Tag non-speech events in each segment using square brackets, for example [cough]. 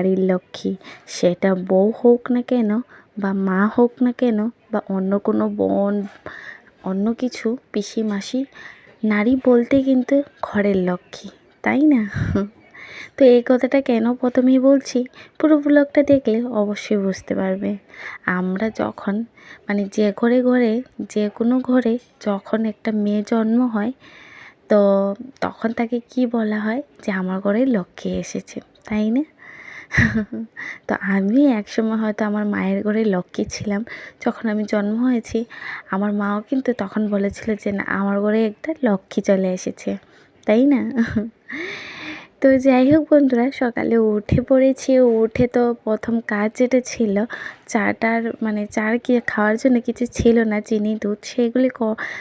বাড়ির লক্ষ্মী। সেটা বউ হোক না কেন বা মা হোক না কেন বা অন্য কোনো বোন, অন্য কিছু পিসি মাসি নারী বলতে কিন্তু ঘরের লক্ষ্মী, তাই না? তো এই কথাটা কেন প্রথমেই বলছি? পুরো ব্লগটা দেখলে অবশ্যই বুঝতে পারবে। আমরা যখন মানে যে ঘরে ঘরে, যে কোনো ঘরে যখন একটা মেয়ে জন্ম হয়, তো তখন তাকে কি বলা হয়? যে আমার ঘরে লক্ষ্মী এসেছে, তাই না? তো আমি একসময় হয়তো আমার মায়ের ঘরে লক্ষ্মী ছিলাম। যখন আমি জন্ম হয়েছি, আমার মাও কিন্তু তখন বলেছিল যে, না, আমার ঘরে একটা লক্ষ্মী চলে এসেছে। তাই না? তো যাই হোক বন্ধুরা, সকালে উঠে পড়েছি। উঠে তো প্রথম কাজ যেটা ছিল, চাটার মানে চার কি খাওয়ার জন্য কিছু ছিল না, চিনি, দুধ সেগুলি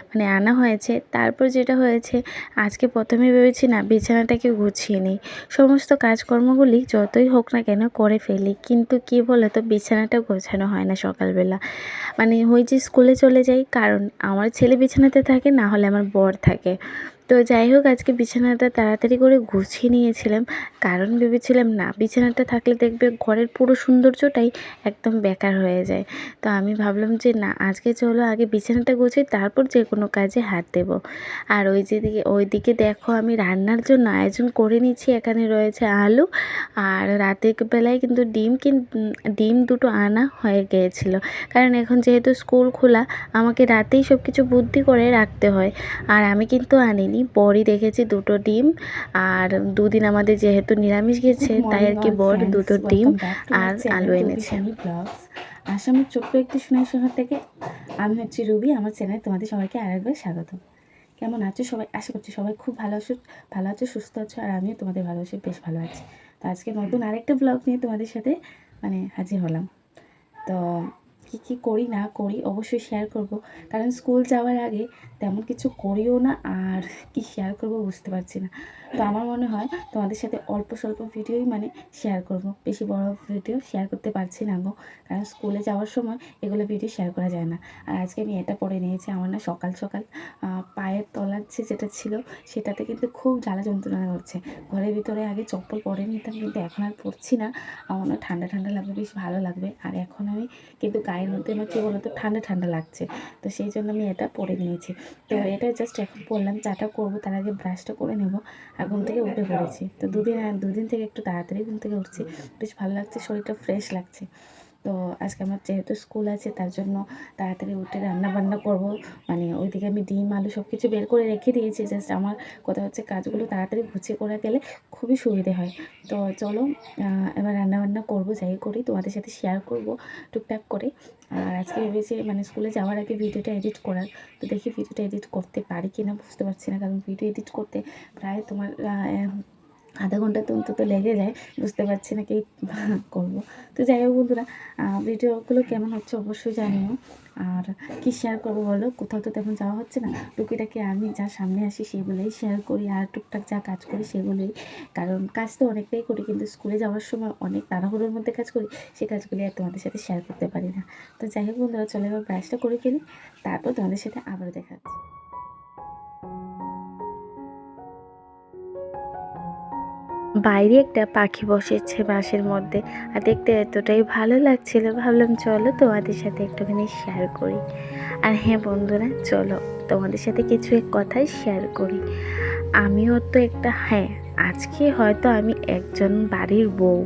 মানে আনা হয়েছে। তারপর যেটা হয়েছে, আজকে প্রথমে ভেবেছি না, বিছানাটাকে গুছিয়ে নিই। সমস্ত কাজকর্মগুলি যতই হোক না কেন করে ফেলি, কিন্তু কী বলে তো বিছানাটা গোছানো হয় না সকালবেলা। মানে ওই যে স্কুলে চলে যাই, কারণ আমার ছেলে বিছানাতে থাকে, না হলে আমার বর থাকে। তো যাই হোক, আজকে বিছানাটা তাড়াতাড়ি করে গুছিয়ে নিয়েছিলাম। কারণ ভেবেছিলাম, না, বিছানাটা থাকলে দেখবে ঘরের পুরো সৌন্দর্যটাই একদম বেকার হয়ে যায়। তো আমি ভাবলাম যে, না, আজকে চলো আগে বিছানাটা গুছিয়ে তারপর যে কোনো কাজে হাত দেবো। আর ওই যেদিকে ওই দিকে দেখো, আমি রান্নার জন্য আয়োজন করে নিচ্ছি এখানে রয়েছে আলু আর রাতের বেলায় কিন্তু ডিম কিন, ডিম দুটো আনা হয়ে গিয়েছিল। কারণ এখন যেহেতু স্কুল খোলা, আমাকে রাতেই সব কিছু বুদ্ধি করে রাখতে হয়। আর আমি কিন্তু আনিনি। বরই রেখেছি দুটো ডিম। আর দুদিন আমাদের যেহেতু নিরামিষ গেছে তাই আর কি বর দুটো ডিম আর আলু এনেছে। আসামের ছোট্ট একটি সোনাই শহর থেকে আমি হচ্ছি রুবি আমার চ্যানেলে তোমাদের সবাইকে আরেকবার স্বাগত। কেমন আছো সবাই? আশা করছি সবাই খুব ভালো আছো ভালো আছো সুস্থ আছো আর আমিও তোমাদের ভালোবাসি বেশ ভালো আছি। তো আজকে নতুন আরেকটা ব্লগ নিয়ে তোমাদের সাথে মানে হাজির হলাম। তো কী কী করি, না করি অবশ্যই শেয়ার করব। কারণ স্কুল যাওয়ার আগে তেমন কিছু করিও না আর কি শেয়ার করব বুঝতে পারছি না। তো আমার মনে হয় তোমাদের সাথে অল্প স্বল্প ভিডিওই মানে শেয়ার করব। বেশি বড় ভিডিও শেয়ার করতে পারছি না গো। কারণ স্কুলে যাওয়ার সময় এগুলো ভিডিও শেয়ার করা যায় না। আর আজকে আমি এটা পরে নিয়েছি, আমার না সকাল সকাল পায়ের তলার যে যেটা ছিল সেটাতে কিন্তু খুব জ্বালা যন্ত্রণা করছে ঘরের ভিতরে আগে চপ্পল পরে নিতাম কিন্তু এখন আর পরছি না। আমার ঠান্ডা ঠান্ডা লাগবে, বেশ ভালো লাগবে। আর এখন আমি কিন্তু গায়ের মধ্যে আমার কী বলতো, ঠান্ডা ঠান্ডা লাগছে। তো সেই জন্য আমি এটা পরে নিয়েছি। তো এটা জাস্ট এখন পরলাম চাটা করব, তার আগে ব্রাশটা করে নেব। আর ঘুম থেকে উঠে পড়েছি। তো দুদিন দুদিন থেকে একটু তাড়াতাড়ি ঘুম থেকে উঠছি। বেশ ভালো লাগছে, শরীরটা ফ্রেশ লাগছে। তো আজকে আমার যেহেতু স্কুল আছে, তার জন্য তাড়াতাড়ি উঠে রান্না বান্না করব। মানে ওইদিকে আমি ডিম, আলু সব কিছু বের করে রেখে দিয়েছি জাস্ট আমার কথা হচ্ছে কাজগুলো তাড়াতাড়ি গুছিয়ে করা গেলে খুবই সুবিধে হয়। তো চলো এবার রান্না বান্না করব, যাই করি, তোমাদের সাথে শেয়ার করব টুকটাক করে। আর আজকে ভেবেছি মানে স্কুলে যাওয়ার আগে ভিডিওটা এডিট করার। তো দেখি ভিডিওটা এডিট করতে পারি কি না বুঝতে পারছি না, কারণ ভিডিও এডিট করতে প্রায় তোমার আধা ঘণ্টা তো অন্তত লেগে যায়, বুঝতে পারছি না কি করব। তো যাই হোক বন্ধুরা ভিডিওগুলো কেমন হচ্ছে অবশ্যই জানিও। আর কি শেয়ার করব বলো? কোথাও তো তেমন যাওয়া হচ্ছে না। টুকিটাকি আমি যা সামনে আসি সেগুলোই শেয়ার করি আর টুকটাক যা কাজ করি সেগুলোই। কারণ কাজ তো অনেকটাই করি, কিন্তু স্কুলে যাওয়ার সময় অনেক তাড়াহুড়োর মধ্যে কাজ করি সেই কাজগুলি আর তোমাদের সাথে শেয়ার করতে পারি না। তো যাই হোক বন্ধুরা, চলে এবার ব্রাশটা করে ফেলি, তারপর তোমাদের সাথে আবার দেখা বাইরে একটা পাখি বসেছে বাঁশের মধ্যে। আর দেখতে এতটাই ভালো লাগছিল, ভাবলাম চলো তোমাদের সাথে একটুখানি শেয়ার করি। আর হ্যাঁ বন্ধুরা, চলো তোমাদের সাথে কিছু এক কথাই শেয়ার করি। আমিও তো একটা হ্যাঁ আজকে হয়তো আমি একজন বাড়ির বউ,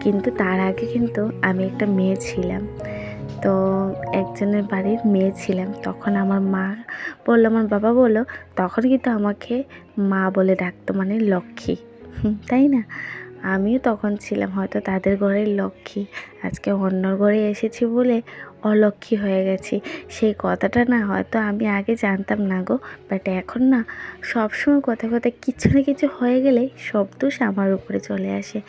কিন্তু তার আগে কিন্তু আমি একটা মেয়ে ছিলাম। তো একজনের বাড়ির মেয়ে ছিলাম। তখন আমার মা বলল, আমার বাবা বলল, তখন কিন্তু আমাকে মা বলে ডাকতো মানে লক্ষ্মী। তাই না? আমিও তখন ছিলাম হয়তো তাদের ঘরের লক্ষ্মী। আজকে অন্যর ঘরে এসেছি বলে অলক্ষ্মী হয়ে গেছি। সেই কথাটা না হয়তো আমি আগে জানতাম না গো। বাট এখন না, সবসময় কথা কথা কিছু না কিছু হয়ে গেলে সব দোষ আমার উপরে চলে আসে।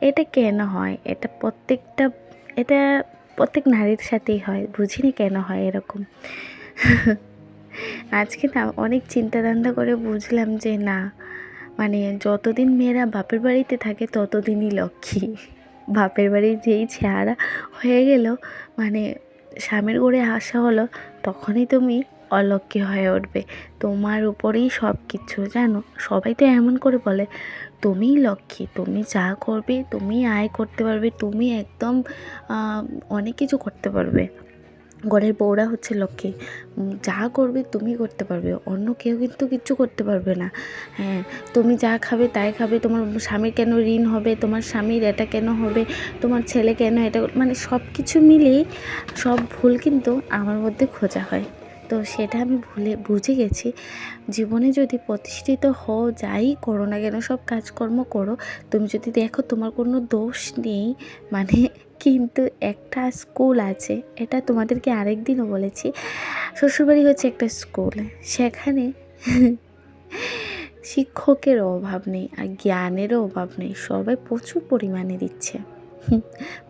এটা কেন হয়? এটা প্রত্যেকটা, এটা প্রত্যেক নারীর সাথেই হয়। বুঝিনি কেন হয় এরকম? আজকে না অনেক চিন্তা ধান্দা করে বুঝলাম যে না মানে যতদিন মেয়েরা বাপের বাড়িতে থাকে, ততদিনই লক্ষ্মী। বাপের বাড়ি যেই ছেঁড়া হয়ে গেল মানে স্বামীর ঘরে আসা হলো, তখনই তুমি অলক্ষ্মী হয়ে উঠবে। তোমার উপরেই সব কিছু জানো? সবাই তো এমন করে বলে, তুমিই লক্ষ্মী, তুমি যা করবে তুমি আয় করতে পারবে, তুমি একদম অনেক কিছু করতে পারবে। ঘরের বউরা হচ্ছে লক্ষ্মী। যা করবে তুমি করতে পারবে, অন্য কেউ কিন্তু কিচ্ছু করতে পারবে না। হ্যাঁ তুমি যা খাবে তাই খাবে, তোমার স্বামীর কেন ঋণ হবে, তোমার স্বামীর এটা কেন হবে, তোমার ছেলে কেন এটা মানে সব কিছু মিলিয়ে সব ভুল কিন্তু আমার মধ্যে খোঁজা হয়। তো সেটা আমি ভুলে, বুঝে গেছি। জীবনে যদি প্রতিষ্ঠিত হও, যাই করো না কেন, সব কাজকর্ম করো, তুমি যদি দেখো তোমার কোনো দোষ নেই মানে কিন্তু একটা স্কুল আছে, এটা তোমাদেরকে আরেক দিনও বলেছি। শ্বশুরবাড়ি হচ্ছে একটা স্কুল, সেখানে শিক্ষকের অভাব নেই আর জ্ঞানেরও অভাব নেই, সবাই প্রচুর পরিমাণে দিচ্ছে,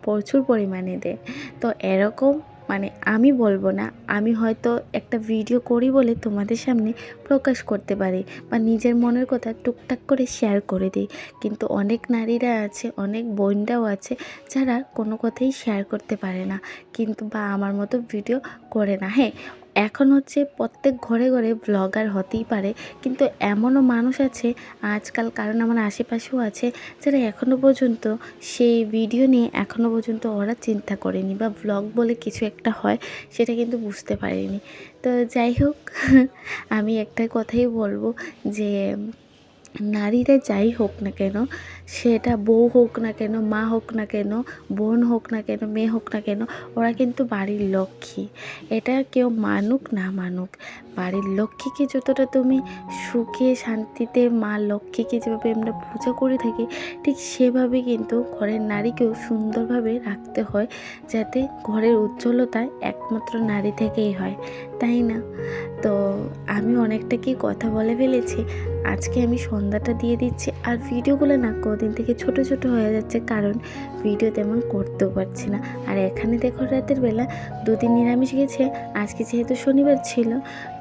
প্রচুর পরিমাণে দেয়। তো এরকম মানে আমি বলব না, আমি হয়তো একটা ভিডিও করি বলে তোমাদের সামনে প্রকাশ করতে পারি বা নিজের মনের কথা টুকটাক করে শেয়ার করে দিই। কিন্তু অনেক নারীরা আছে, অনেক বোনরাও আছে যারা কোনো কথাই শেয়ার করতে পারে না, কিন্তু বা আমার মতো ভিডিও করে না। হ্যাঁ এখন হচ্ছে প্রত্যেক ঘরে ঘরে ব্লগার হতেই পারে, কিন্তু এমনও মানুষ আছে, আজকাল কারণ আমার আশেপাশেও আছে, যারা এখনও পর্যন্ত সেই ভিডিও নিয়ে এখনও পর্যন্ত ওরা চিন্তা করেনি বা ব্লগ বলে কিছু একটা হয়, সেটা কিন্তু বুঝতে পারেনি। তো যাই হোক, [laughs] আমি একটা কথাই বলব যে নারীরা যাই হোক না কেন, সেটা বউ হোক না কেন, মা হোক না কেন, বোন হোক না কেন, মেয়ে হোক না কেন, ওরা কিন্তু বাড়ির লক্ষ্মী। এটা কেউ মানুক না মানুক, বাড়ির লক্ষ্মীকে যতটা তুমি সুখে, শান্তিতে মা লক্ষ্মীকে যেভাবে আমরা পূজা করে থাকি, ঠিক সেভাবে কিন্তু ঘরের নারীকেও সুন্দরভাবে রাখতে হয়, যাতে ঘরের উজ্জ্বলতা একমাত্র নারী থেকেই হয়, তাই না? তো আমি অনেকটা কি কথা বলে ফেলেছি? আজকে আমি সন্ধ্যাটা দিয়ে দিচ্ছি। আর ভিডিওগুলো না কদিন থেকে ছোট ছোট হয়ে যাচ্ছে, কারণ ভিডিও তেমন করতেও পারছি না। আর এখানে দেখো রাতের বেলা দুদিন নিরামিষ গেছে। আজকে যেহেতু শনিবার ছিল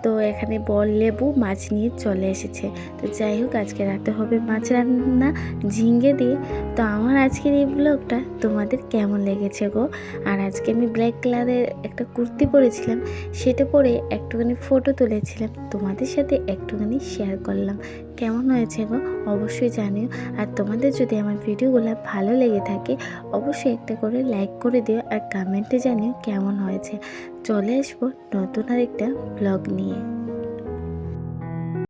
তো এখানে বল লেবু, মাছ নিয়ে চলে এসেছে। তো যাই হোক, আজকে রাতে হবে মাছ রান্না ঝিঙ্গে দিয়ে। তো আমার আজকের এই ব্লগটা তোমাদের কেমন লেগেছে গো? আর আজকে আমি ব্ল্যাক কালারের একটা কুর্তি পরেছিলাম, সেটা পরে একটুখানি ফটো তুলেছিলাম। তোমাদের সাথে একটুখানি শেয়ার করলাম। কেমন হয়েছে গো? অবশ্যই জানিও। আর তোমাদের যদি আমার ভিডিওগুলো ভালো লেগে থাকে, অবশ্যই একটা করে লাইক করে দিও। আর কমেন্টে জানিও কেমন হয়েছে। চলে আসব নতুন আরেকটা ব্লগ নিয়ে।